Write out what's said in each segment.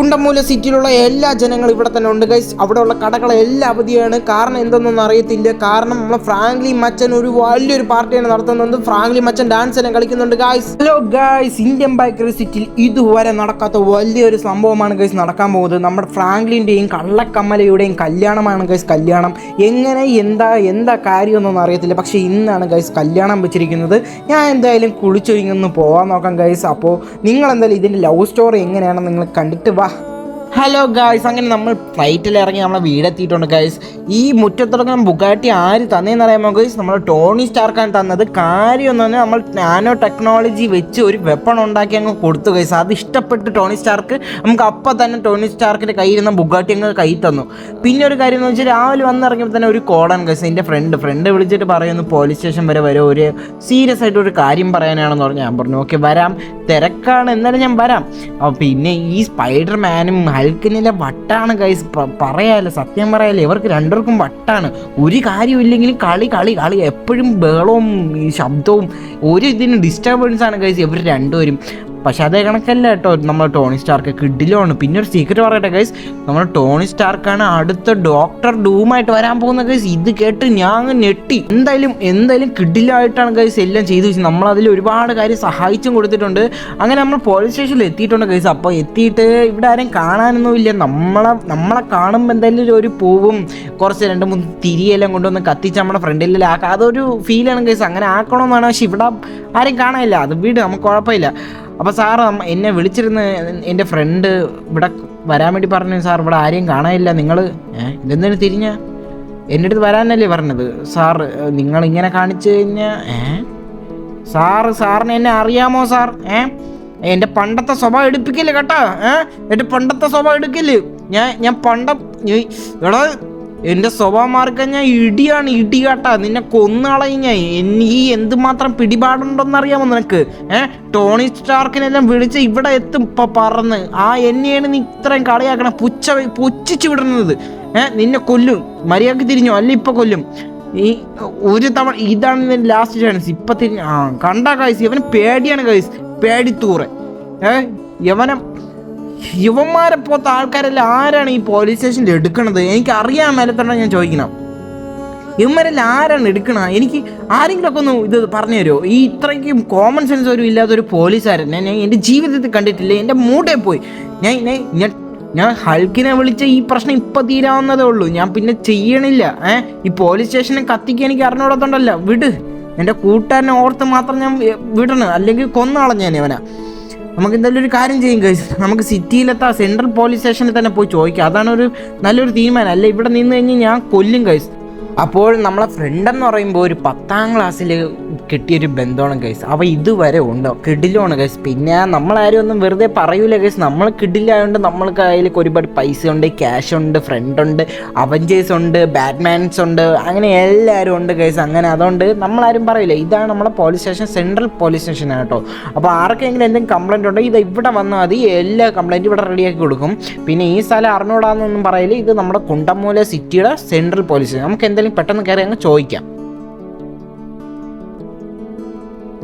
കുണ്ടമൂല സിറ്റിയിലുള്ള എല്ലാ ജനങ്ങളും ഇവിടെ തന്നെ ഉണ്ട് ഗൈസ് അവിടെയുള്ള കടകളെല്ലാം അവധിയാണ്. കാരണം എന്തെന്നൊന്നും അറിയത്തില്ല. കാരണം നമ്മളെ ഫ്രാങ്ക്ലി മച്ചൻ ഒരു വലിയൊരു പാർട്ടിയാണ് നടത്തുന്നത്. ഫ്രാങ്ക്ലി മച്ചൻ ഡാൻസ് എല്ലാം കളിക്കുന്നുണ്ട് ഗൈസ് ഹലോ ഗൈസ് ഇന്ത്യൻ ബൈക്കറി സിറ്റിയിൽ ഇതുവരെ നടക്കാത്ത വലിയൊരു സംഭവമാണ് ഗൈസ് നടക്കാൻ പോകുന്നത്. നമ്മുടെ ഫ്രാങ്ക്ലിന്റെയും കള്ളക്കമ്മലയുടെയും കല്യാണമാണ് ഗൈസ് കല്യാണം. എങ്ങനെ എന്താ എന്താ കാര്യമൊന്നും അറിയത്തില്ല. പക്ഷേ ഇന്നാണ് ഗൈസ് കല്യാണം വെച്ചിരിക്കുന്നത്. ഞാൻ എന്തായാലും കുളിച്ചൊരുങ്ങി ഒന്ന് പോകാൻ നോക്കാം ഗൈസ് അപ്പോൾ നിങ്ങൾ എന്തായാലും ഇതിന്റെ ലവ് സ്റ്റോറി എങ്ങനെയാണെന്ന് നിങ്ങൾ കണ്ടിട്ട് വാ. ഹലോ ഗായ്സ് അങ്ങനെ നമ്മൾ ഫ്ലൈറ്റിൽ ഇറങ്ങി നമ്മളെ വീടെത്തിയിട്ടുണ്ട് ഗൈസ് ഈ മുറ്റത്തുടക്കം ബുഗാട്ടി ആര് തന്നെയെന്ന് അറിയാമോ ഗൈസ് നമ്മൾ ടോണി സ്റ്റാർക്കാണ് തന്നത്. കാര്യം എന്ന് പറഞ്ഞാൽ നമ്മൾ നാനോ ടെക്നോളജി വെച്ച് ഒരു വെപ്പൺ ഉണ്ടാക്കി അങ്ങ് കൊടുത്തു ഗൈസ് അത് ഇഷ്ടപ്പെട്ട് ടോണി സ്റ്റാർക്ക് നമുക്ക് അപ്പം തന്നെ ടോണി സ്റ്റാർക്കിന്റെ കയ്യിൽ നിന്ന് ബുഗാട്ടി അങ്ങ് കൈ തന്നു. പിന്നെ ഒരു കാര്യം എന്ന് വെച്ചാൽ രാവിലെ വന്നിറങ്ങിയപ്പോൾ തന്നെ ഒരു കോടൻ ഗൈസ് എന്റെ ഫ്രണ്ട് ഫ്രണ്ട് വിളിച്ചിട്ട് പറയുന്നു പോലീസ് സ്റ്റേഷൻ വരെ വരെ. ഒരു സീരിയസ് ആയിട്ട് ഒരു കാര്യം പറയാനാണെന്ന് പറഞ്ഞു. ഞാൻ പറഞ്ഞു ഓക്കെ വരാം. തിരക്കാണ്. എന്നാലും ഞാൻ വരാം. പിന്നെ ഈ സ്പൈഡർ മാനും ഹൽക്കിനിലെ വട്ടാണ് ഗൈസ് പറയാലോ സത്യം പറയാലോ ഇവർക്ക് രണ്ടുപേർക്കും വട്ടാണ്. ഒരു കാര്യമില്ലെങ്കിലും കളി കളി കളി. എപ്പോഴും ബഹളവും ശബ്ദവും ഒരു ഇതിന് ഡിസ്റ്റർബൻസ് ആണ് ഗൈസ് ഇവർ രണ്ടുപേരും. പക്ഷെ അതേ കണക്കല്ല കേട്ടോ. നമ്മൾ ടോണി സ്റ്റാർക്ക് കിഡിലുമാണ് പിന്നെ ഒരു സീക്രട്ട് പറയട്ടെ ഗൈസ് നമ്മൾ ടോണി സ്റ്റാർക്കാണ് അടുത്ത ഡോക്ടർ ഡൂമായിട്ട് വരാൻ പോകുന്ന ഗൈസ് ഇത് കേട്ട് ഞാൻ അങ്ങ് ഞെട്ടി. എന്തായാലും എന്തായാലും കിഡിലായിട്ടാണ് ഗൈസ് എല്ലാം ചെയ്തു വെച്ചത്. നമ്മൾ അതിൽ ഒരുപാട് കാര്യം സഹായിച്ചും കൊടുത്തിട്ടുണ്ട്. അങ്ങനെ നമ്മൾ പോലീസ് സ്റ്റേഷനിൽ എത്തിയിട്ടുണ്ട് ഗൈസ് അപ്പോൾ എത്തിയിട്ട് ഇവിടെ ആരും കാണാനൊന്നുമില്ല നമ്മളെ നമ്മളെ കാണുമ്പോൾ എന്തായാലും ഒരു പൂവും കുറച്ച് രണ്ട് മൂന്ന് തിരിയെല്ലാം കൊണ്ടുവന്ന് കത്തിച്ച് നമ്മുടെ ഫ്രണ്ടിലെല്ലാം ആക്കാം അതൊരു ഫീലാണ് ഗൈസ് അങ്ങനെ ആക്കണമെന്നാണ്. പക്ഷെ ഇവിടെ ആരും കാണാനില്ല. അത് വീട് നമുക്ക് കുഴപ്പമില്ല. അപ്പോൾ സാർ എന്നെ വിളിച്ചിരുന്ന് എന്റെ ഫ്രണ്ട് ഇവിടെ വരാൻ വേണ്ടി പറഞ്ഞു. സാർ ഇവിടെ ആരെയും കാണാനില്ല. നിങ്ങൾ ഇതെന്തിനു തിരിഞ്ഞ? എന്റെ അടുത്ത് വരാനല്ലേ പറഞ്ഞത്. സാർ നിങ്ങൾ ഇങ്ങനെ കാണിച്ചു കഴിഞ്ഞാൽ ഏ? സാറ് സാറിന് എന്നെ അറിയാമോ സാർ? ഏ? എന്റെ പണ്ടത്തെ സ്വഭാവം എടുപ്പിക്കില്ല കേട്ടോ ഏ? എന്റെ പണ്ടത്തെ സ്വഭാവം എടുക്കില്ല ഞാൻ ഞാൻ പണ്ട എടോ എന്റെ സ്വഭാവം മാർക്കാൻ ഞാൻ ഇടിയാണ് ഇടി നിന്നെ കൊന്നുകളയും ഞാൻ എനിക്ക് എന്തുമാത്രം പിടിപാടുണ്ടെന്ന് അറിയാമോ നിനക്ക്? ഏ? ടോണി സ്റ്റാർക്കിനെല്ലാം വിളിച്ച് ഇവിടെ എത്തും ഇപ്പൊ പറന്ന്. ആ എന്നെയാണ് നീ ഇത്രയും കളിയാക്കണ. പുച്ച പുച്ഛിച്ചു വിടുന്നത്. ഏ? നിന്നെ കൊല്ലും. മര്യാദയ്ക്ക് തിരിഞ്ഞു? അല്ല ഇപ്പൊ കൊല്ലും. ഈ ഒരു തവണ ഇതാണ് നിന്റെ ലാസ്റ്റ് ചാൻസ് ഇപ്പൊ തിരിഞ്ഞു ആ കണ്ട കൈസ് ഇവന് പേടിയാണ് കൈസ് പേടിത്തൂറ്. ഏ? യവനം യുവന്മാരെ പോത്ത ആൾക്കാരെല്ലാം ആരാണ് ഈ പോലീസ് സ്റ്റേഷനിൽ എടുക്കണത്? എനിക്ക് അറിയാൻ മേലത്തോടെ ഞാൻ ചോദിക്കണം. ഇവന്മാരെല്ലാം ആരാണ് എടുക്കണ? എനിക്ക് ആരെങ്കിലുമൊക്കെ ഒന്ന് ഇത് പറഞ്ഞു തരുമോ ഈ ഇത്രയ്ക്കും കോമൺ സെൻസ് ഒരു ഇല്ലാത്തൊരു പോലീസുകാരൻ ഞാൻ എന്റെ ജീവിതത്തിൽ കണ്ടിട്ടില്ല. എന്റെ മൂടെ പോയി. ഞാൻ ഞാൻ- ഞാൻ ഹൾക്കിനെ വിളിച്ച ഈ പ്രശ്നം ഇപ്പം തീരാവുന്നതേ ഉള്ളൂ. ഞാൻ പിന്നെ ചെയ്യണില്ല. ഏ? ഈ പോലീസ് സ്റ്റേഷനെ കത്തിക്കാൻ എനിക്ക് അറിഞ്ഞോടത്തുണ്ടല്ല. വിട്. എന്റെ കൂട്ടുകാരനെ ഓർത്ത് മാത്രം ഞാൻ വിടണം. അല്ലെങ്കിൽ കൊന്നാളഞ്ഞേനെ അവനാ നമുക്ക് എന്തായാലും ഒരു കാര്യം ചെയ്യും ഗൈസ് നമുക്ക് സിറ്റിയിലെത്താ സെൻട്രൽ പോലീസ് സ്റ്റേഷനിൽ തന്നെ പോയി ചോദിക്കാം. അതാണ് ഒരു നല്ലൊരു തീരുമാനം. അല്ല ഇവിടെ നിന്ന് കഴിഞ്ഞ് ഞാൻ കൊല്ലും ഗൈസ് അപ്പോൾ നമ്മളെ ഫ്രണ്ട് എന്ന് പറയുമ്പോൾ ഒരു പത്താം ക്ലാസ്സിൽ കിട്ടിയൊരു ബന്ധമാണ് ഗൈസ് അവ ഇതുവരെ ഉണ്ടോ. കിടിലാണ് ഗൈസ് പിന്നെ നമ്മളാരും ഒന്നും വെറുതെ പറയൂല ഗൈസ് നമ്മൾ കിടിലായതുകൊണ്ട് നമ്മൾക്ക് അതിലേക്ക് ഒരുപാട് പൈസ ഉണ്ട് ക്യാഷ് ഉണ്ട് ഫ്രണ്ട് ഉണ്ട് അവഞ്ചേഴ്സ് ഉണ്ട് ബാറ്റ്മാൻസ് ഉണ്ട് അങ്ങനെ എല്ലാവരും ഉണ്ട് ഗൈസ് അങ്ങനെ അതുകൊണ്ട് നമ്മളാരും പറയില്ല ഇതാണ് നമ്മളെ പോലീസ് സ്റ്റേഷൻ സെൻട്രൽ പോലീസ് സ്റ്റേഷനാണ് കേട്ടോ. അപ്പോൾ ആർക്കെങ്കിലും എന്തെങ്കിലും കംപ്ലൈന്റ് ഉണ്ടോ ഇത് ഇവിടെ വന്നാൽ മതി. എല്ലാ കംപ്ലൈന്റും ഇവിടെ റെഡിയാക്കി കൊടുക്കും. പിന്നെ ഈ സ്ഥലം അറിഞ്ഞൂടാന്നൊന്നും പറയില്ല ഇത് നമ്മുടെ കുണ്ടമൂല സിറ്റിയുടെ സെൻട്രൽ പോലീസ് സ്റ്റേഷൻ നമുക്ക് എന്തെങ്കിലും പെട്ടെന്ന് കയറി അങ്ങ് ചോദിക്കാം.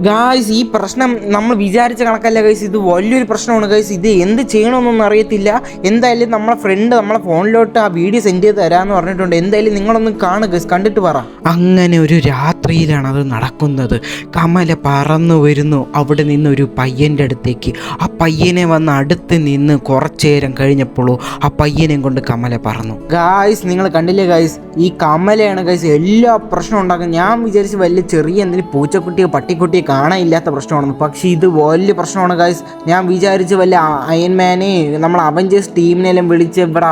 ഗായ്സ് ഈ പ്രശ്നം നമ്മൾ വിചാരിച്ച കണക്കല്ല ഗൈസ് ഇത് വലിയൊരു പ്രശ്നമാണ് ഗൈസ് ഇത് എന്ത് ചെയ്യണമെന്നൊന്നും അറിയത്തില്ല. എന്തായാലും നമ്മളെ ഫ്രണ്ട് നമ്മളെ ഫോണിലോട്ട് ആ വീഡിയോ സെൻഡ് ചെയ്ത് തരാമെന്ന് പറഞ്ഞിട്ടുണ്ട്. എന്തായാലും നിങ്ങളൊന്ന് കാണുക ഗൈസ് കണ്ടിട്ട് പറ. അങ്ങനെ ഒരു രാത്രിയിലാണ് അത് നടക്കുന്നത്. കമല പറന്നു വരുന്നു. അവിടെ നിന്ന് ഒരു പയ്യന്റെ അടുത്തേക്ക്. ആ പയ്യനെ വന്ന് അടുത്ത് നിന്ന് കുറച്ചു നേരം കഴിഞ്ഞപ്പോഴോ ആ പയ്യനെ കൊണ്ട് കമല പറന്നു. ഗായ്സ് നിങ്ങൾ കണ്ടില്ലേ ഗായ്സ് ഈ കമലയാണ് ഗൈസ് എല്ലാ പ്രശ്നവും ഉണ്ടാക്കുന്നത്. ഞാൻ വിചാരിച്ച് വലിയ ചെറിയ എന്തെങ്കിലും പൂച്ചക്കുട്ടിയോ പട്ടിക്കുട്ടിയോ കാണാനില്ലാത്ത പ്രശ്നമാണ് പക്ഷേ ഇത് വലിയ പ്രശ്നമാണ് ഗൈസ് ഞാൻ വിചാരിച്ച് വല്ല അയൻമാനെ നമ്മൾ അവഞ്ചേഴ്സ് ടീമിനെല്ലാം വിളിച്ച് ഇവിടെ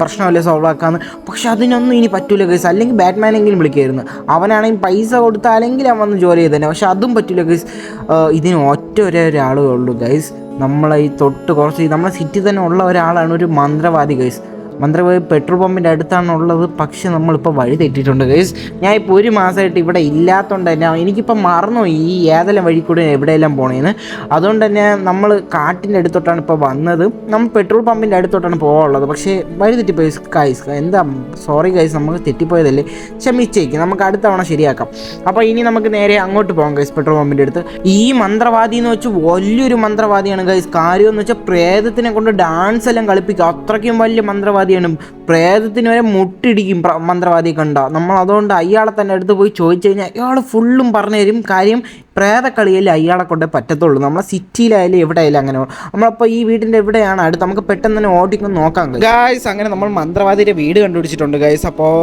പ്രശ്നമല്ല സോൾവ് ആക്കാമെന്ന് പക്ഷെ അതിനൊന്നും ഇനി പറ്റൂല ഗൈസ് അല്ലെങ്കിൽ ബാറ്റ്മാനെങ്കിലും വിളിക്കായിരുന്നു. അവനാണെങ്കിൽ പൈസ കൊടുത്താലെങ്കിൽ അവൻ വന്ന് ജോലി ചെയ്തേനെ. പക്ഷെ അതും പറ്റൂല ഗൈസ് ഇതിന് ഒറ്റ ഒരേ ഒരാളേ ഉള്ളൂ ഗൈസ് നമ്മളെ ഈ തൊട്ട് കുറച്ച് നമ്മളെ സിറ്റി തന്നെ ഉള്ള ഒരാളാണ് ഒരു മന്ത്രവാദി ഗൈസ് മന്ത്രവാദി പെട്രോൾ പമ്പിന്റെ അടുത്താണ് ഉള്ളത് പക്ഷെ നമ്മളിപ്പോൾ വഴി തെറ്റിയിട്ടുണ്ട് ഗൈസ് ഞാൻ ഇപ്പോൾ ഒരു മാസമായിട്ട് ഇവിടെ ഇല്ലാത്തതുകൊണ്ട് തന്നെ എനിക്കിപ്പോൾ മറന്നു ഈ ഏതെല്ലാം വഴി കൂടി എവിടെയെല്ലാം പോണേന്ന്. അതുകൊണ്ട് തന്നെ നമ്മൾ കാട്ടിന്റെ അടുത്തോട്ടാണ് ഇപ്പോൾ വന്നത്. നമ്മൾ പെട്രോൾ പമ്പിന്റെ അടുത്തോട്ടാണ് പോകാനുള്ളത് പക്ഷേ വഴി തെറ്റിപ്പോയി ഗൈസ് എന്താ സോറി ഗൈസ് നമുക്ക് തെറ്റിപ്പോയതല്ലേ? ക്ഷമിച്ചേക്ക്. നമുക്ക് അടുത്ത തവണ ശരിയാക്കാം. അപ്പോൾ ഇനി നമുക്ക് നേരെ അങ്ങോട്ട് പോകാം ഗൈസ് പെട്രോൾ പമ്പിന്റെ അടുത്ത്. ഈ മന്ത്രവാദി എന്ന് വെച്ച് വലിയൊരു മന്ത്രവാദിയാണ് ഗൈസ് കാര്യം എന്ന് വെച്ചാൽ പ്രേതത്തിനെ കൊണ്ട് ഡാൻസ് എല്ലാം കളിപ്പിക്കുക അത്രയ്ക്കും വലിയ മന്ത്രവാദിയാണ്. പ്രേതത്തിന് വരെ മുട്ടിടിക്കും മന്ത്രവാദിയെ കണ്ട. നമ്മൾ അതുകൊണ്ട് അയാളെ തന്നെ അടുത്ത് പോയി ചോദിച്ചു കഴിഞ്ഞാൽ അയാൾ ഫുള്ളും പറഞ്ഞു തരും കാര്യം പ്രേതക്കളിയല്ലേ അയാളെ കൊണ്ടേ പറ്റത്തുള്ളൂ. നമ്മളെ സിറ്റിയിലായാലും എവിടെയായാലും അങ്ങനെ. നമ്മളപ്പോൾ ഈ വീടിന്റെ എവിടെയാണ്? അടുത്ത് നമുക്ക് പെട്ടെന്ന് തന്നെ ഓടിക്കും നോക്കാം ഗായ്സ് അങ്ങനെ നമ്മൾ മന്ത്രവാദിയുടെ വീട് കണ്ടുപിടിച്ചിട്ടുണ്ട് ഗായ്സ് അപ്പോൾ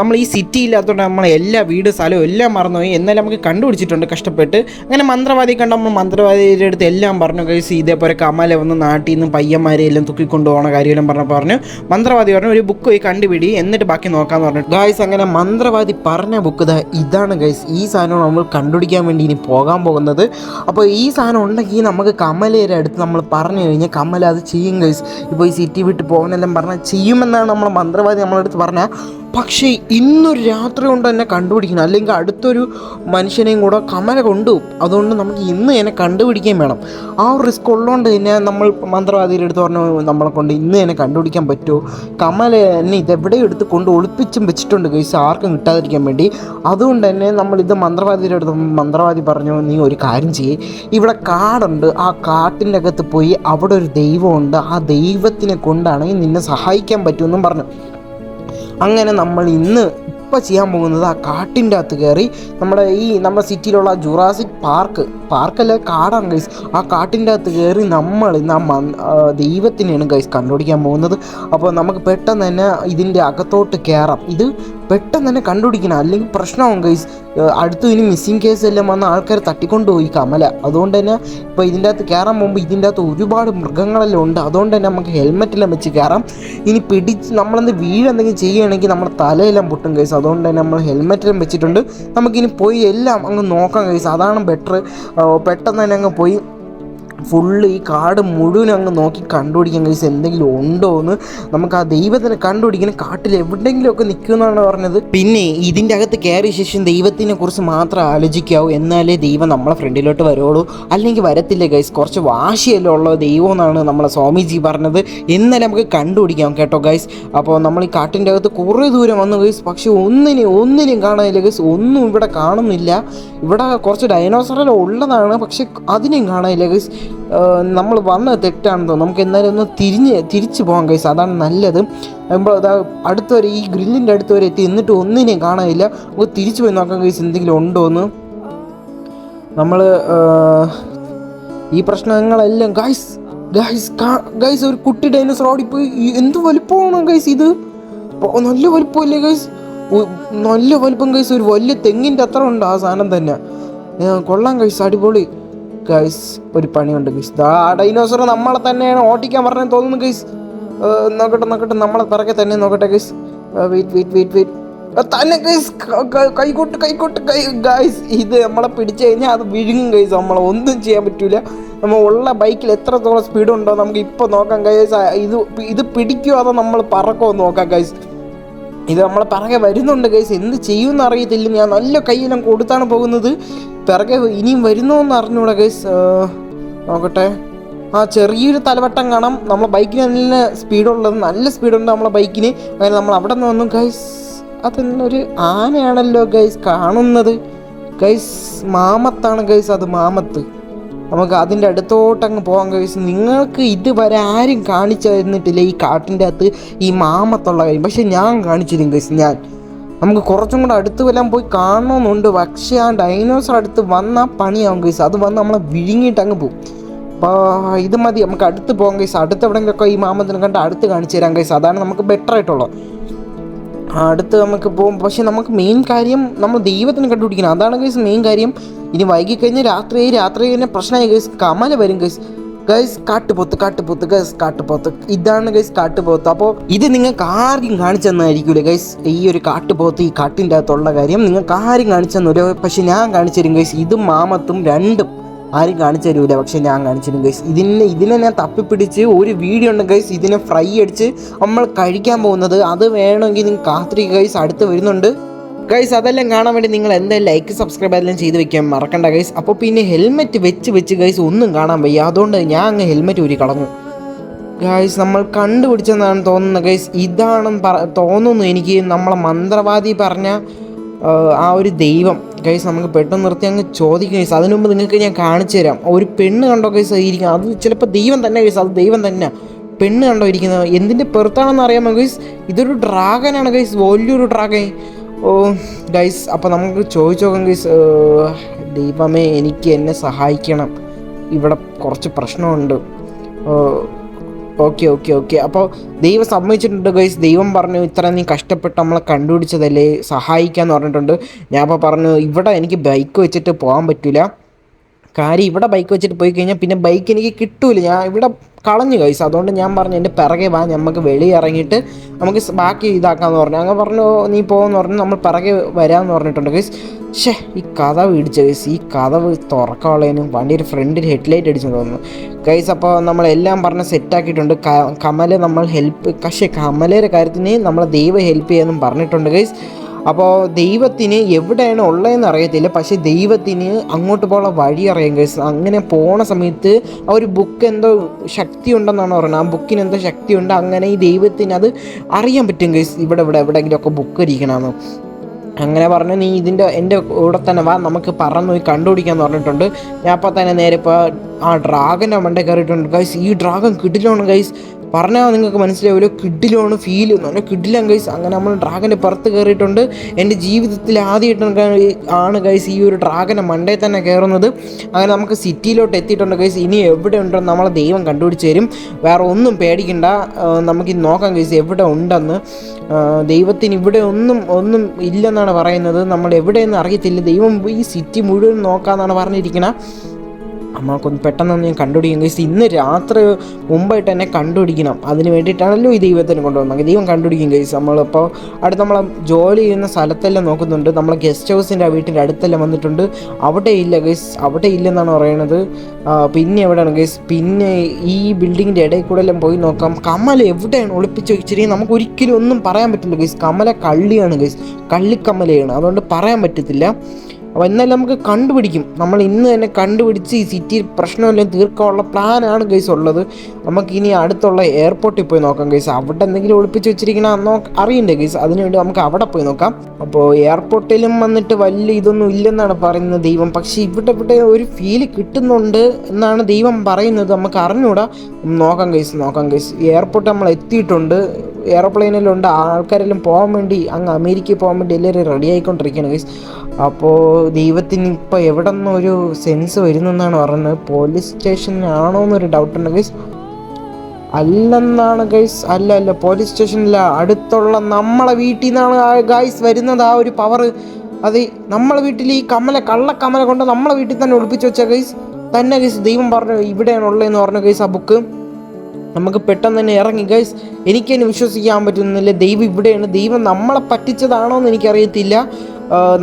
നമ്മൾ ഈ സിറ്റി ഇല്ലാത്തതുകൊണ്ട് നമ്മൾ എല്ലാ വീട് സ്ഥലവും എല്ലാം മറന്നുപോയി. എന്നാലും നമുക്ക് കണ്ടുപിടിച്ചിട്ടുണ്ട് കഷ്ടപ്പെട്ട്. അങ്ങനെ മന്ത്രവാദി കണ്ട നമ്മൾ മന്ത്രവാദിയുടെ അടുത്ത് എല്ലാം പറഞ്ഞു ഗൈസ് ഇതേപോലെ കമല വന്ന് നാട്ടിൽ നിന്ന് പയ്യന്മാരെ എല്ലാം തുക്കിക്കൊണ്ടു പോകണ കാര്യമെല്ലാം പറഞ്ഞു പറഞ്ഞു. മന്ത്രവാദി പറഞ്ഞു ഒരു ബുക്ക് പോയി കണ്ടുപിടി എന്നിട്ട് ബാക്കി നോക്കാമെന്ന് പറഞ്ഞു ഗായ്സ് അങ്ങനെ മന്ത്രവാദി പറഞ്ഞ ബുക്ക് ഇതാണ് ഗൈസ് ഈ സാധനം നമ്മൾ കണ്ടുപിടിക്കാൻ വേണ്ടി ഇനി പോകാൻ പോകുന്നത്. അപ്പോൾ ഈ സാധനം ഉണ്ടെങ്കിൽ നമുക്ക് കമലയുടെ അടുത്ത് നമ്മൾ പറഞ്ഞു കഴിഞ്ഞാൽ കമല അത് ചെയ്യും ഗൈസ് ഇപ്പോൾ ഈ സിറ്റി വിട്ട് പോകാനെല്ലാം പറഞ്ഞാൽ ചെയ്യുമെന്നാണ് നമ്മൾ മന്ത്രവാദി നമ്മളെടുത്ത് പറഞ്ഞാൽ പക്ഷേ ഇന്നൊരു രാത്രി കൊണ്ട് തന്നെ കണ്ടുപിടിക്കണം. അല്ലെങ്കിൽ അടുത്തൊരു മനുഷ്യനെയും കൂടെ കമല കൊണ്ടുപോകും അതുകൊണ്ട് നമുക്ക് ഇന്ന് തന്നെ കണ്ടുപിടിക്കുകയും വേണം. ആ ഒരു റിസ്ക് ഉള്ളതുകൊണ്ട് തന്നെ നമ്മൾ മന്ത്രവാദിയിലെടുത്ത് പറഞ്ഞു നമ്മളെ കൊണ്ട് ഇന്ന് തന്നെ കണ്ടുപിടിക്കാൻ പറ്റുമോ? കമല എന്നെ ഇതെവിടെ എടുത്ത് കൊണ്ട് ഒളിപ്പിച്ചും വെച്ചിട്ടുണ്ട് കേസ് ആർക്കും കിട്ടാതിരിക്കാൻ വേണ്ടി. അതുകൊണ്ട് തന്നെ നമ്മളിത് മന്ത്രവാദിയുടെ അടുത്ത് മന്ത്രവാദി പറഞ്ഞു നീ ഒരു കാര്യം ചെയ്യേ. ഇവിടെ കാടുണ്ട്. ആ കാട്ടിന്റെ അകത്ത് പോയി അവിടെ ഒരു ദൈവമുണ്ട്. ആ ദൈവത്തിനെ കൊണ്ടാണെങ്കിൽ നിന്നെ സഹായിക്കാൻ പറ്റുമെന്നും പറഞ്ഞു. അങ്ങനെ നമ്മൾ ഇന്ന് ഇപ്പം ചെയ്യാൻ പോകുന്നത് ആ കാട്ടിന്റെ അകത്ത് കയറി നമ്മുടെ ഈ നമ്മുടെ സിറ്റിയിലുള്ള ജുറാസിക് പാർക്ക് പാർക്കല്ല കാടാണ് ഗൈസ് ആ കാട്ടിന്റെ അകത്ത് കയറി നമ്മൾ ഇന്ന് ആ ദൈവത്തിനെയാണ് ഗൈസ് കണ്ടുപിടിക്കാൻ പോകുന്നത്. അപ്പോൾ നമുക്ക് പെട്ടെന്ന് തന്നെ ഇതിന്റെ അകത്തോട്ട് കയറാം. ഇത് പെട്ടെന്ന് തന്നെ കണ്ടുപിടിക്കണം. അല്ലെങ്കിൽ പ്രശ്നമാവും ഗൈസ് അടുത്ത് ഇനി മിസ്സിങ് കേസ് എല്ലാം വന്ന ആൾക്കാർ തട്ടിക്കൊണ്ടുപോയി കമല. അതുകൊണ്ട് തന്നെ ഇപ്പോൾ ഇതിന്റെ അകത്ത് കയറാൻ പോകുമ്പോൾ ഇതിന്റെ അകത്ത് ഒരുപാട് മൃഗങ്ങളെല്ലാം ഉണ്ട്. അതുകൊണ്ട് തന്നെ നമുക്ക് ഹെൽമെറ്റെല്ലാം വെച്ച് കയറാം ഇനി പിടിച്ച് നമ്മളെന്ത് വീഴെന്തെങ്കിലും ചെയ്യുകയാണെങ്കിൽ നമ്മുടെ തലയെല്ലാം പൊട്ടും കൈസ് അതുകൊണ്ട് തന്നെ നമ്മൾ ഹെൽമെറ്റെല്ലാം വെച്ചിട്ടുണ്ട്. നമുക്കിനി പോയി എല്ലാം അങ്ങ് നോക്കാം കേസ് അതാണ് ബെറ്റർ പെട്ടെന്ന് തന്നെ അങ്ങ് പോയി ഫുള്ള് ഈ കാട് മുഴുവൻ അങ്ങ് നോക്കി കണ്ടുപിടിക്കാൻ കഴിച്ച് എന്തെങ്കിലും ഉണ്ടോ എന്ന് നമുക്ക് ആ ദൈവത്തിനെ കണ്ടുപിടിക്കണം കാട്ടിൽ എവിടെയെങ്കിലുമൊക്കെ നിൽക്കുമെന്നാണ് പറഞ്ഞത്. പിന്നെ ഇതിന്റെ അകത്ത് കയറിയ ശേഷം ദൈവത്തിനെ കുറിച്ച് മാത്രം ആലോചിക്കാവൂ. എന്നാലേ ദൈവം നമ്മളെ ഫ്രണ്ടിലോട്ട് വരുള്ളൂ. അല്ലെങ്കിൽ വരത്തില്ല ഗൈസ് കുറച്ച് വാശിയല്ലേ ഉള്ള ദൈവം എന്നാണ് നമ്മളെ സ്വാമിജി പറഞ്ഞത്. എന്നാലേ നമുക്ക് കണ്ടുപിടിക്കാം കേട്ടോ ഗൈസ് അപ്പോൾ നമ്മൾ ഈ കാട്ടിന്റെ അകത്ത് കുറേ ദൂരം വന്നു ഗൈസ് പക്ഷേ ഒന്നിനെ ഒന്നിനെയും കാണാനില്ല ഗൈസ് ഒന്നും ഇവിടെ കാണുന്നില്ല. ഇവിടെ കുറച്ച് ഡൈനോസറെല്ലാം ഉള്ളതാണ്. പക്ഷെ അതിനെയും കാണാനില്ല ഗൈസ് നമ്മൾ വന്നത് തെറ്റാണെന്ന് നമുക്ക് എന്നാലും ഒന്ന് തിരിഞ്ഞ് തിരിച്ചു പോകാൻ കഴിയും അതാണ് നല്ലത്. അപ്പോൾ അതാ അടുത്ത് ഈ ഗ്രില്ലിന്റെ അടുത്ത് വരെ എത്തി. എന്നിട്ട് ഒന്നിനെയും കാണാനില്ല. നമുക്ക് തിരിച്ചു പോയി നോക്കാൻ കഴിയും എന്തെങ്കിലും ഉണ്ടോ എന്ന്. നമ്മൾ ഈ പ്രശ്നങ്ങളെല്ലാം ഗൈസ് ഗൈസ് ഗൈസ് ഒരു കുട്ടി ഡൈനോസർ ഓടിപ്പോയി. എന്ത് വലിപ്പമാണ് ഗൈസ് ഇത്? നല്ല വലിപ്പമല്ലേ ഗൈസ് നല്ല വലിപ്പം ഗൈസ് ഒരു വലിയ തെങ്ങിന്റെ അത്ര ഉണ്ട് ആ സാധനം തന്നെ. കൊള്ളാം ഗൈസ് അടിപൊളി. ഗൈസ് ഒരു പണിയുണ്ട് ഗൈസ് ആ ഡൈനോസർ നമ്മളെ തന്നെയാണ് ഓട്ടിക്കാൻ പറഞ്ഞെന്ന് തോന്നുന്നു ഗൈസ് നോക്കട്ടെ നോക്കട്ടെ നമ്മളെ പിറകെ തന്നെ നോക്കട്ടെ guys wait wait wait wait തന്നെ ഗൈസ് കൈകോട്ട് കൈകോട്ട് കൈ ഗൈസ് ഇത് നമ്മളെ പിടിച്ചു കഴിഞ്ഞാൽ അത് വിഴുങ്ങും ഗൈസ് നമ്മളെ ഒന്നും ചെയ്യാൻ പറ്റൂല. നമ്മൾ ഉള്ള ബൈക്കിൽ എത്രത്തോളം സ്പീഡ് ഉണ്ടോ നമുക്ക് ഇപ്പോൾ നോക്കാം ഗൈസ് ഇത് ഇത് പിടിക്കുമോ അതോ നമ്മൾ പറക്കുമോ എന്ന് നോക്കാം ഗൈസ് ഇത് നമ്മളെ പിറകെ വരുന്നുണ്ട് ഗൈസ് എന്ത് ചെയ്യുമെന്ന് അറിയത്തില്ല ഞാൻ നല്ല കയ്യിലും കൊടുത്താണ് പോകുന്നത്. പിറകെ ഇനിയും വരുന്നോ എന്ന് അറിഞ്ഞൂടാ ഗൈസ് നോക്കട്ടെ. ആ ചെറിയൊരു തലവട്ടം കാണാം. നമ്മളെ ബൈക്കിന് നല്ല സ്പീഡുള്ളത് നല്ല സ്പീഡുണ്ട് നമ്മളെ ബൈക്കിന് അങ്ങനെ നമ്മൾ അവിടെ നിന്ന് വന്നു ഗൈസ് അതൊന്നൊരു ആനയാണല്ലോ ഗൈസ് കാണുന്നത്. ഗൈസ് മാമത്താണ് ഗൈസ് അത് മാമത്ത്. നമുക്ക് അതിന്റെ അടുത്തോട്ട് അങ്ങ് പോകാൻ കഴിയും. നിങ്ങൾക്ക് ഇതുവരെ ആരും കാണിച്ചു തന്നിട്ടില്ല ഈ കാട്ടിന്റെ അകത്ത് ഈ മാമത്തുള്ള കാര്യം. പക്ഷെ ഞാൻ കാണിച്ചു തരും കഴിച്ചു ഞാൻ. നമുക്ക് കുറച്ചും കൂടെ അടുത്ത് വല്ലതും പോയി കാണണമെന്നുണ്ട് പക്ഷേ ആ ഡൈനോസർ അടുത്ത് വന്നാൽ പണിയാവും കേസ് അത് വന്ന് നമ്മളെ വിഴുങ്ങിയിട്ട് അങ്ങ് പോകും അപ്പോൾ ഇത് മതി നമുക്ക് അടുത്ത് പോകാം കേസ് അടുത്ത് എവിടെയെങ്കിലൊക്കെ ഈ മാമത്തിനെ കണ്ട് അടുത്ത് കാണിച്ചു തരാം കേസ് അതാണ് നമുക്ക് ബെറ്റർ ആയിട്ടുള്ളത്. അടുത്ത് നമുക്ക് പോകും പക്ഷേ നമുക്ക് മെയിൻ കാര്യം നമ്മൾ ദൈവത്തിന് കണ്ടുപിടിക്കണം. അതാണ് കേസ് മെയിൻ കാര്യം. ഇനി വൈകി കഴിഞ്ഞ രാത്രി രാത്രി തന്നെ പ്രശ്നമായി ഗൈസ് കമല വരും ഗൈസ് ഗൈസ് കാട്ടുപോത്ത് കാട്ടുപോത്ത് ഗൈസ് കാട്ടുപോത്ത്. ഇതാണ് ഗൈസ് കാട്ടുപോത്ത്. അപ്പോൾ ഇത് നിങ്ങൾക്ക് ആരും കാണിച്ചു തന്നായിരിക്കൂലേ ഗൈസ് ഈ ഒരു കാട്ടുപോത്ത് ഈ കാട്ടിന്റെ അകത്തുള്ള കാര്യം നിങ്ങൾക്ക് ആരും കാണിച്ചു തന്നൂല പക്ഷെ ഞാൻ കാണിച്ചു തരും ഗൈസ് ഇതും മാമത്തും രണ്ടും ആരും കാണിച്ചു തരൂല. പക്ഷെ ഞാൻ കാണിച്ചു തരും ഗൈസ് ഇതിനെ ഇതിനെ ഞാൻ തപ്പിപ്പിടിച്ച് ഒരു വീഡിയോ ഉണ്ട് ഗൈസ് ഇതിനെ ഫ്രൈ അടിച്ച് നമ്മൾ കഴിക്കാൻ പോകുന്നത് അത് വേണമെങ്കിൽ നിങ്ങൾ കാത്തിരിക്കുക ഗൈസ് അടുത്ത് വരുന്നുണ്ട്. ഗൈസ് അതെല്ലാം കാണാൻ വേണ്ടി നിങ്ങൾ എന്തായാലും ലൈക്ക് സബ്സ്ക്രൈബ് എല്ലാം ചെയ്ത് വെക്കാൻ മറക്കണ്ട ഗൈസ് അപ്പോൾ പിന്നെ ഹെൽമെറ്റ് വെച്ച് വെച്ച് ഗൈസ് ഒന്നും കാണാൻ വയ്യ. അതുകൊണ്ട് ഞാൻ അങ്ങ് ഹെൽമെറ്റ് ഊരി കളഞ്ഞു. ഗൈസ് നമ്മൾ കണ്ടുപിടിച്ചെന്നാണ് തോന്നുന്നത് ഗൈസ് ഇതാണെന്ന് പറ തോന്നുന്നു എനിക്ക് നമ്മളെ മന്ത്രവാദി പറഞ്ഞ ആ, ഒരു ദൈവം. ഗൈസ് നമുക്ക് പെട്ടെന്ന് നിർത്തി അങ്ങ് ചോദിക്കും ഗൈസ് അതിനു മുമ്പ് നിങ്ങൾക്ക് ഞാൻ കാണിച്ചു തരാം. ഒരു പെണ്ണ് കണ്ടോ ഗൈസ് ഇരിക്കും അത് ചിലപ്പോൾ ദൈവം തന്നെ ഗൈസ് അത് ദൈവം തന്നെ. പെണ്ണ് കണ്ടോ ഇരിക്കുന്നത്? എന്തിന്റെ പെറുത്താണെന്ന് അറിയാമോ ഗൈസ് ഇതൊരു ഡ്രാഗനാണ് ഗൈസ് വലിയൊരു ഡ്രാഗൻ ഓ ഗൈസ് അപ്പോൾ നമുക്ക് ചോദിച്ചു നോക്കാം ഗൈസ് ദൈവമേ എനിക്ക് എന്നെ സഹായിക്കണം. ഇവിടെ കുറച്ച് പ്രശ്നമുണ്ട്. Okay okay okay. അപ്പോൾ ദൈവം സമ്മതിച്ചിട്ടുണ്ട് ഗൈസ് ദൈവം പറഞ്ഞു ഇത്ര നീ കഷ്ടപ്പെട്ട് നമ്മളെ കണ്ടുപിടിച്ചതല്ലേ? സഹായിക്കാന്ന് പറഞ്ഞിട്ടുണ്ട്. ഞാൻ അപ്പോൾ പറഞ്ഞു ഇവിടെ എനിക്ക് ബൈക്ക് വെച്ചിട്ട് പോകാൻ പറ്റില്ല കാര്യം ഇവിടെ ബൈക്ക് വെച്ചിട്ട് പോയി കഴിഞ്ഞാൽ പിന്നെ ബൈക്ക് എനിക്ക് കിട്ടൂല. ഞാൻ ഇവിടെ കളഞ്ഞു കൈസ് അതുകൊണ്ട് ഞാൻ പറഞ്ഞു എന്റെ പിറകെ വാ നമുക്ക് വെളി ഇറങ്ങിയിട്ട് നമുക്ക് ബാക്കി ഇതാക്കാമെന്ന് പറഞ്ഞു. അങ്ങനെ പറഞ്ഞു നീ പോകുമെന്ന് പറഞ്ഞു നമ്മൾ പിറകെ വരാമെന്ന് പറഞ്ഞിട്ടുണ്ട് കൈസ് ഷേ ഈ കഥ പിടിച്ച കൈസ് ഈ കഥ തുറക്കാനുള്ളതിനും വണ്ടിയുടെ ഫ്രണ്ടിൽ ഹെഡ്ലൈറ്റ് അടിച്ചു തോന്നുന്നു. കൈസ് അപ്പോൾ നമ്മളെല്ലാം പറഞ്ഞ് സെറ്റാക്കിയിട്ടുണ്ട് കമലെ നമ്മൾ ഹെൽപ്പ് പക്ഷേ കമലയുടെ കാര്യത്തിന് നമ്മളെ ദൈവം ഹെൽപ്പ് ചെയ്യാമെന്നും പറഞ്ഞിട്ടുണ്ട് ഗൈസ് അപ്പോൾ ദൈവത്തിന് എവിടെയാണ് ഉള്ളതെന്ന് അറിയത്തില്ല. പക്ഷേ ദൈവത്തിന് അങ്ങോട്ട് പോകാനുള്ള വഴി അറിയാം ഗൈസ് അങ്ങനെ പോണ സമയത്ത് ആ ഒരു ബുക്ക് എന്തോ ശക്തി ഉണ്ടെന്നാണ് പറയുന്നത്. ആ ബുക്കിന് എന്തോ ശക്തി ഉണ്ട് അങ്ങനെ ഈ ദൈവത്തിന് അത് അറിയാൻ പറ്റും കേസ് ഇവിടെ ഇവിടെ എവിടെയെങ്കിലുമൊക്കെ ബുക്ക് ഇരിക്കണമെന്ന്. അങ്ങനെ പറഞ്ഞു നീ ഇതിന്റെ എന്റെ കൂടെ തന്നെ വാ. നമുക്ക് പറന്ന് പോയി പറഞ്ഞിട്ടുണ്ട്. ഞാൻ അപ്പോൾ തന്നെ നേരെ ഇപ്പോൾ ആ ഡ്രാഗന്റെ മണ്ടേ കയറിയിട്ടുണ്ട്. ഗൈസ് ഈ ഡ്രാഗൻ കിട്ടിലാണ് ഗൈസ്. പറഞ്ഞാൽ നിങ്ങൾക്ക് മനസ്സിലാവില്ല കിഡിലാണ് ഫീൽ നല്ല കിഡിലാണ് ഗൈസ് അങ്ങനെ നമ്മൾ ഡ്രാഗന്റെ പുറത്ത് കയറിയിട്ടുണ്ട് എന്റെ ജീവിതത്തിൽ ആദ്യമായിട്ടാണ് ആണ് ഗൈസ് ഈ ഒരു ഡ്രാഗനെ മണ്ടേ തന്നെ കയറുന്നത് അങ്ങനെ നമുക്ക് സിറ്റിയിലോട്ട് എത്തിയിട്ടുണ്ട് ഗൈസ് ഇനി എവിടെ ഉണ്ടെന്ന് നമ്മളെ ദൈവം കണ്ടുപിടിച്ച് തരും. വേറെ ഒന്നും പേടിക്കണ്ട. നമുക്ക് നോക്കാം ഗൈസ് എവിടെ ഉണ്ടെന്ന്. ദൈവത്തിന് ഇവിടെ ഒന്നും ഒന്നും ഇല്ലെന്നാണ് പറയുന്നത്. നമ്മൾ എവിടെയെന്ന് അറിയത്തില്ല. ദൈവം ഈ സിറ്റി മുഴുവൻ നോക്കാമെന്നാണ് പറഞ്ഞിരിക്കുന്നത് നമ്മൾക്കൊന്ന് പെട്ടെന്ന് ഞാൻ കണ്ടുപിടിക്കും ഗൈസ് ഇന്ന് രാത്രി മുമ്പായിട്ട് തന്നെ കണ്ടുപിടിക്കണം. അതിന് വേണ്ടിയിട്ടാണല്ലോ ഈ ദൈവത്തിന് കൊണ്ടുവന്നത്. ദൈവം കണ്ടുപിടിക്കും ഗൈസ് നമ്മളിപ്പോൾ അടുത്ത് നമ്മളെ ജോലി ചെയ്യുന്ന സ്ഥലത്തെല്ലാം നോക്കുന്നുണ്ട്. നമ്മളെ ഗസ്റ്റ് ഹൗസിന്റെ വീട്ടിന്റെ അടുത്തെല്ലാം വന്നിട്ടുണ്ട്. അവിടെ ഇല്ല ഗൈസ് അവിടെ ഇല്ലെന്നാണ് പറയണത്. പിന്നെ എവിടെയാണ് ഗൈസ് പിന്നെ ഈ ബിൽഡിങ്ങിന്റെ ഇടയിൽ കൂടെ എല്ലാം പോയി നോക്കാം. കമൽ എവിടെയാണ് ഒളിപ്പിച്ച് വെച്ചിരിക്കുന്നത് നമുക്ക് ഒരിക്കലും ഒന്നും പറയാൻ പറ്റില്ല ഗൈസ് കമല കള്ളിയാണ് ഗൈസ് കള്ളിക്കമലയാണ്. അതുകൊണ്ട് പറയാൻ പറ്റത്തില്ല. അപ്പോൾ എന്നാലും നമുക്ക് കണ്ടുപിടിക്കും. നമ്മൾ ഇന്ന് തന്നെ കണ്ടുപിടിച്ച് ഈ സിറ്റി പ്രശ്നമെല്ലാം തീർക്കാനുള്ള പ്ലാനാണ് ഗൈസ് ഉള്ളത്. നമുക്ക് ഇനി അടുത്തുള്ള എയർപോർട്ടിൽ പോയി നോക്കാം ഗൈസ് അവിടെ എന്തെങ്കിലും ഒളിപ്പിച്ച് വെച്ചിരിക്കണ എന്നോ അറിയണ്ടേ ഗൈസ് അതിനുവേണ്ടി നമുക്ക് അവിടെ പോയി നോക്കാം. അപ്പോൾ എയർപോർട്ടിലും വന്നിട്ട് വലിയ ഇതൊന്നും ഇല്ലെന്നാണ് പറയുന്നത് ദൈവം. പക്ഷേ ഇവിടെ ഇവിടെ ഒരു ഫീൽ കിട്ടുന്നുണ്ട് എന്നാണ് ദൈവം പറയുന്നത്. നമുക്ക് അറിഞ്ഞൂടാ നോക്കാം ഗൈസ് നോക്കാം ഗൈസ് എയർപോർട്ട് നമ്മൾ എത്തിയിട്ടുണ്ട്. എയർപ്ലെയിനിലുണ്ട് ആൾക്കാരെല്ലാം പോകാൻ വേണ്ടി അങ്ങ് അമേരിക്കയിൽ പോകാൻ വേണ്ടി എല്ലാവരും റെഡി ആയിക്കൊണ്ടിരിക്കുകയാണ് ഗൈസ് അപ്പോൾ ദൈവത്തിന് ഇപ്പോൾ എവിടെ നിന്നൊരു സെൻസ് വരുന്നെന്നാണ് പറയുന്നത്. പോലീസ് സ്റ്റേഷനിലാണോ എന്നൊരു ഡൗട്ട് ഉണ്ട് ഗൈസ് അല്ലെന്നാണ് ഗൈസ് അല്ല അല്ല പോലീസ് സ്റ്റേഷനില്ല അടുത്തുള്ള നമ്മളെ വീട്ടിൽ നിന്നാണ് ഗൈസ് വരുന്നത്. ആ ഒരു പവർ അത് നമ്മളെ വീട്ടിൽ ഈ കമല കള്ള കമല കൊണ്ട് നമ്മളെ വീട്ടിൽ തന്നെ ഒളിപ്പിച്ച് വെച്ച ഗൈസ് തന്നെ ഗൈസ് ദൈവം പറഞ്ഞു ഇവിടെയാണ് ഉള്ളതെന്ന് പറഞ്ഞു ഗൈസ് ആ ബുക്ക് നമുക്ക് പെട്ടെന്ന് തന്നെ ഇറങ്ങി. ഗൈസ് എനിക്ക് തന്നെ വിശ്വസിക്കാൻ പറ്റുന്നില്ല. ദൈവം ഇവിടെയാണ്. ദൈവം നമ്മളെ പറ്റിച്ചതാണോ എന്ന് എനിക്കറിയത്തില്ല.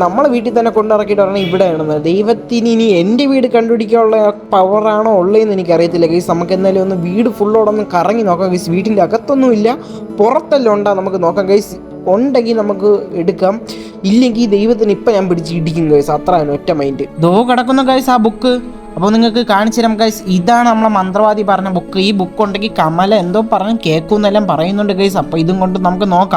നമ്മളെ വീട്ടിൽ തന്നെ കൊണ്ടിറക്കിയിട്ട് പറഞ്ഞാൽ ഇവിടെയാണെന്ന് ദൈവത്തിന് ഇനി എന്റെ വീട് കണ്ടുപിടിക്കാനുള്ള പവറാണോ ഉള്ളതെന്ന് എനിക്കറിയത്തില്ല. ഗൈസ് നമുക്ക് എന്തായാലും ഒന്ന് വീട് ഫുള്ളോടെ ഒന്ന് കറങ്ങി നോക്കാം. ഗൈസ് വീട്ടിന്റെ അകത്തൊന്നും ഇല്ല പുറത്തെല്ലാം ഉണ്ടാ നമുക്ക് നോക്കാം. ഗൈസ് ഉണ്ടെങ്കിൽ നമുക്ക് എടുക്കാം. ഇല്ലെങ്കിൽ ദൈവത്തിന് ഇപ്പം ഞാൻ പിടിച്ച് ഇടിക്കും ഗൈസ് അത്രയാണ് ഒറ്റ മൈൻഡ് ദോ കിടക്കുന്ന ഗൈസ് ആ ബുക്ക് അപ്പോൾ നിങ്ങൾക്ക് കാണിച്ചു തരാം ഗൈസ് ഇതാണ് നമ്മളെ മന്ത്രവാദി പറഞ്ഞ ബുക്ക് ഈ ബുക്ക് ഉണ്ടെങ്കിൽ കമല എന്തോ പറഞ്ഞ് കേൾക്കുന്നെല്ലാം പറയുന്നുണ്ട് ഗൈസ് അപ്പോൾ ഇതും കൊണ്ട് നമുക്ക് നോക്കാം.